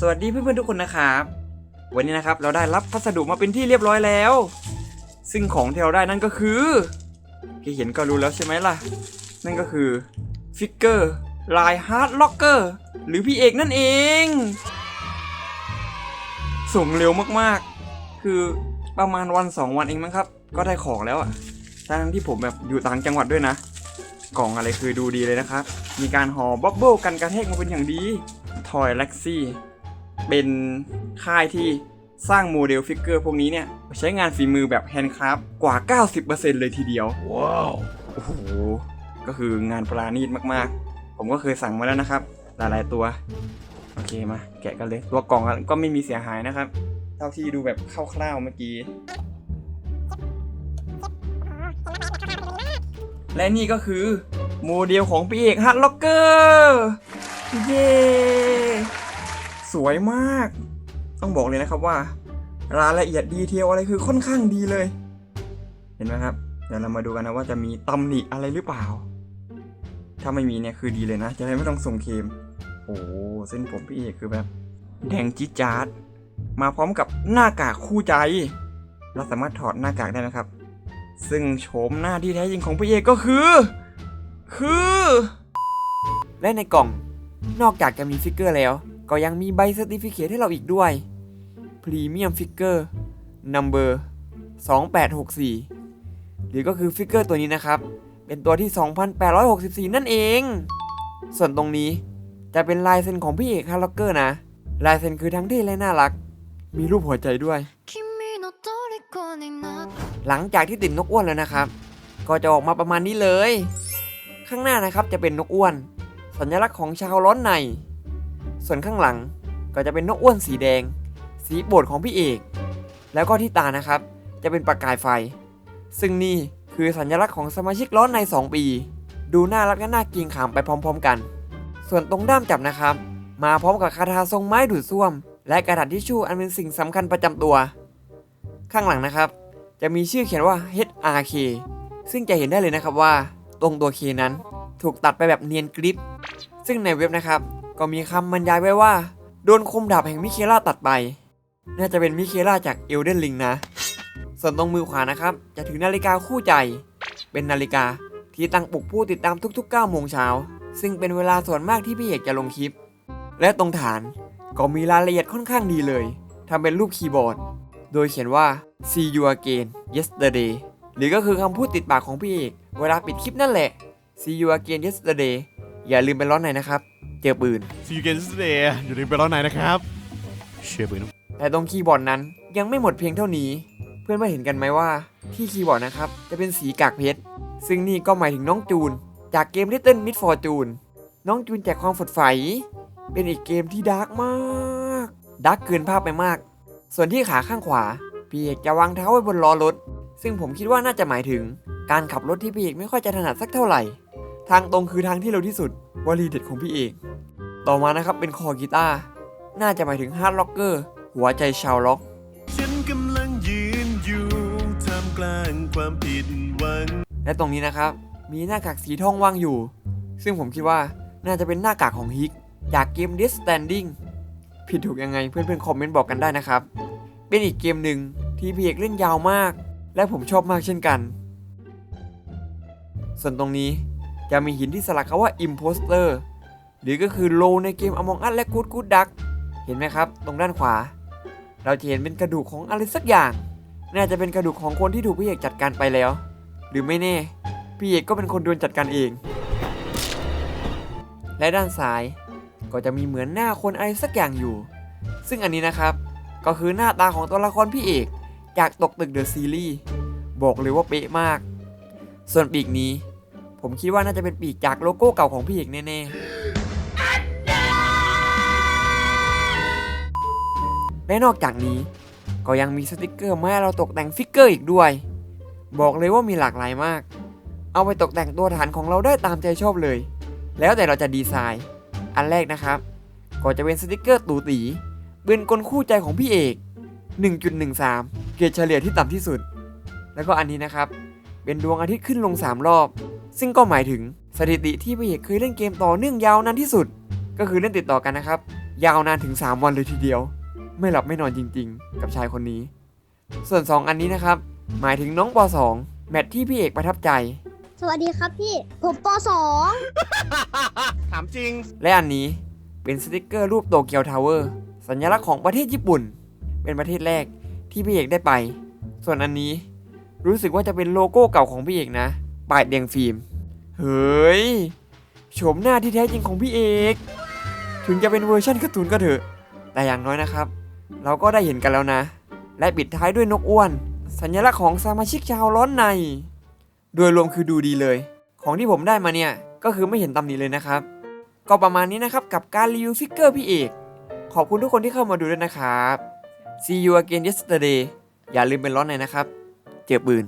สวัสดีเพื่อนๆทุกคนนะครับ วันนี้นะครับเราได้รับพัสดุมาเป็นที่เรียบร้อยแล้ว ซึ่งของที่เราได้นั่นก็คือที่เห็นก็รู้แล้วใช่ไหมล่ะ นั่นก็คือฟิกเกอร์ลายฮาร์ดล็อกเกอร์หรือพี่เอกนั่นเอง ส่งเร็วมากๆ คือประมาณวันสองวันเองมั้งครับ ก็ได้ของแล้วอะทั้งที่ผมแบบอยู่ต่างจังหวัดด้วยนะ กล่องอะไรคือดูดีเลยนะครับ มีการห่อบับเบิลกันกระแทกมาเป็นอย่างดีทอยเล็กซี่ เป็นค่ายที่สร้างโมเดลฟิกเกอร์พวกนี้เนี่ย ใช้งานฝีมือแบบแฮนด์คราฟต์กว่า 90%เลยทีเดียว ว้าว โอ้โห ก็คืองานปราณีตมากๆ ผมก็เคยสั่งมาแล้วนะครับ หลายๆตัว โอเคมา แกะกันเลย ตัวกล่องก็ไม่มีเสียหายนะครับ เท่าที่ดูแบบคร่าวๆเมื่อกี้ และนี่ก็คือโมเดลของพี่เอกฮัตล็อกเกอร์ เย้ สวยมาก ต้องบอกเลยนะครับว่ารายละเอียดดีเทลอะไรคือค่อนข้างดีเลย เห็นไหมครับ เดี๋ยวเรามาดูกันนะว่าจะมีตำหนิอะไรหรือเปล่า ถ้าไม่มีเนี่ยคือดีเลยนะ จะได้ไม่ต้องส่งเคม โอ้เส้นผมพี่เอกคือแบบ แดงจี๊ดจ๊าดมาพร้อมกับหน้ากากคู่ใจ เราสามารถถอดหน้ากากได้นะครับ ซึ่งโฉมหน้าที่แท้จริงของพี่เอกก็คือ คือ และในกล่อง นอกจากจะมีฟิกเกอร์แล้ว ก็ยังมีใบสติฟิเคตให้เราอีกด้วยพรีเมียมฟิกเกอร์นัมเบอร์2864 หรือก็คือฟิกเกอร์ตัวนี้นะครับ เป็นตัวที่ 2864 นั่นเอง ส่วนตรงนี้จะเป็นลายเซ็นของพี่เอกฮาร์ล็อกเกอร์นะ ลายเซ็นคือทั้งที่และน่ารัก มีรูปหัวใจด้วย หลังจากที่ติดนกอ้วนแล้วนะครับ ก็จะออกมาประมาณนี้เลย ข้างหน้านะครับจะเป็นนกอ้วน สัญลักษณ์ของชาวร้อนใน ส่วนข้างหลังก็จะเป็นนกอ้วนสีแดง สีโปรดของพี่เอก แล้วก็ที่ตานะครับ จะเป็นประกายไฟ ซึ่งนี่คือสัญลักษณ์ของสมาชิกร้อนใน 2 ปี ดูน่ารักและน่ากรงขามไปพร้อม ๆ กัน ส่วนตรงด้ามจับนะครับ มาพร้อมกับคาถาทรงไม้ดูดซ่วม และกระดาษทิชชู่อันเป็นสิ่งสำคัญประจำตัว ข้างหลังนะครับ จะมีชื่อเขียนว่า HRK ซึ่งจะเห็นได้เลยนะครับว่า ตรงตัว K นั้นถูกตัดไปแบบเนียนกริปซึ่งในเว็บนะครับ ก็มีคำบรรยายไว้ว่า โดนคมดาบแห่งมิเคล่าตัดไป น่าจะเป็นมิเคล่าจากเอลเดนลิงนะ ส่วนตรงมือขวานะครับ จะถือนาฬิกาคู่ใจ เป็นนาฬิกาที่ตั้งปลุกผู้ติดตามทุกๆ 9 โมงเช้า ซึ่งเป็นเวลาส่วนมากที่พี่เอกจะลงคลิป และตรงฐานก็มีรายละเอียดค่อนข้างดีเลยทำเป็นรูปคีย์บอร์ด โดยเขียนว่า see you again yesterday หรือก็คือคำพูดติดปากของพี่เอก เวลาปิดคลิปนั่นแหละ see you again yesterday อย่าลืมไปร้อนหน่อยนะครับ เจอปืนซีอูเกนสเดย์อย่าลืมไปร้อนไหนนะครับเชื่อปืนแต่ตรงคีย์บอร์ดนั้นยังไม่หมดเพียงเท่านี้ เพื่อนมาเห็นกันไหมว่าที่คีย์บอร์ดนะครับจะเป็นสีกากเพชรซึ่งนี่ก็หมายถึงน้องจูน จากเกม Little Mid Fortune น้องจูนแจกความฝดใส เป็นอีกเกมที่ดาร์กมากดาร์กเกินภาพไปมาก ส่วนที่ขาข้างขวา พี่เอกจะวางเท้าไว้บนล้อรถ ซึ่งผมคิดว่าน่าจะหมายถึงการขับรถที่พี่เอกไม่ค่อยจะถนัดสักเท่าไหร่ ทางตรงคือทางที่เร็วที่สุดวลีเด็ดของพี่เอก ต่อมานะครับเป็นคอกีตาร์ น่าจะหมายถึงฮาร์ดล็อกเกอร์ หัวใจชาวล็อก ฉันกำลังยืนอยู่ท่ามกลางความผิดหวัง และตรงนี้นะครับ มีหน้ากากสีทองวางอยู่ ซึ่งผมคิดว่าน่าจะเป็นหน้ากากของฮิกจากเกม Death Standing ผิดถูกยังไงเพื่อนๆคอมเมนต์บอกกันได้นะครับ เป็นอีกเกมหนึ่งที่พี่เอกเล่นยาวมาก และผมชอบมากเช่นกัน ส่วนตรงนี้ จะมีหินที่สลักคำว่า Imposter หรือก็คือโลในเกม Among Us และ Good Good Duck เห็นไหมครับ ตรงด้านขวา เราจะเห็นเป็นกระดูกของอะไรสักอย่าง น่าจะเป็นกระดูกของคนที่ถูกพี่เอกจัดการไปแล้ว หรือไม่แน่ พี่เอกก็เป็นคนโดนจัดการเอง และด้านซ้ายก็จะมีเหมือนหน้าคนอะไรสักอย่างอยู่ ซึ่งอันนี้นะครับ ก็คือหน้าตาของตัวละครพี่เอกจากตกตึกเดอะซีรีส์บอกเลยว่าเป๊ะมาก ส่วนปีกนี้ ผมคิดว่าน่าจะเป็นปีกจากโลโก้เก่าของพี่เอกแน่ๆและนอกจากนี้ก็ยังมีสติกเกอร์มาให้เราตกแต่งฟิกเกอร์อีกด้วย บอกเลยว่ามีหลากหลายมาก เอาไปตกแต่งตัวฐานของเราได้ตามใจชอบเลย แล้วแต่เราจะดีไซน์ อันแรกนะครับ ก็จะเป็นสติกเกอร์ตูตีเป็นกลคู่ใจของพี่เอก 1.13 เกรดเฉลี่ยที่ต่ำที่สุด แล้วก็อันนี้นะครับ เป็นดวงอาทิตย์ขึ้นลง 3 รอบ ซึ่งก็หมายถึงสถิติที่พี่เอกเคยเล่นเกมต่อเนื่องยาวนานที่สุด ก็คือเล่นติดต่อกันนะครับ ยาวนานถึง 3 วันเลยทีเดียว ไม่หลับไม่นอนจริง ๆ กับชายคนนี้ ส่วน 2 อันนี้นะครับ หมายถึงน้องป .2 แมทที่พี่เอกประทับใจ สวัสดีครับพี่ ผมปสองถามจริง และอันนี้เป็นสติกเกอร์รูปโตเกียวทาวเวอร์สัญลักษณ์ของประเทศญี่ปุ่น เป็นประเทศแรกที่พี่เอกได้ไป ส่วนอันนี้รู้สึกว่าจะเป็นโลโก้เก่าของพี่เอกนะ ปายเดียงฟิล์ม เฮ้ย โฉมหน้าที่แท้จริงของพี่เอก ถึงจะเป็นเวอร์ชันการ์ตูนก็เถอะ แต่อย่างน้อยนะครับ เราก็ได้เห็นกันแล้วนะ และปิดท้ายด้วยนกอ้วน สัญลักษณ์ของสมาชิกชาวร้อนใน โดยรวมคือดูดีเลย ของที่ผมได้มาเนี่ย ก็คือไม่เห็นตำหนิเลยนะครับ ก็ประมาณนี้นะครับกับการรีวิวฟิกเกอร์พี่เอก ขอบคุณทุกคนที่เข้ามาดูด้วยนะครับ See you again yesterday อย่าลืมเป็นร้อนในนะครับ เจอปืน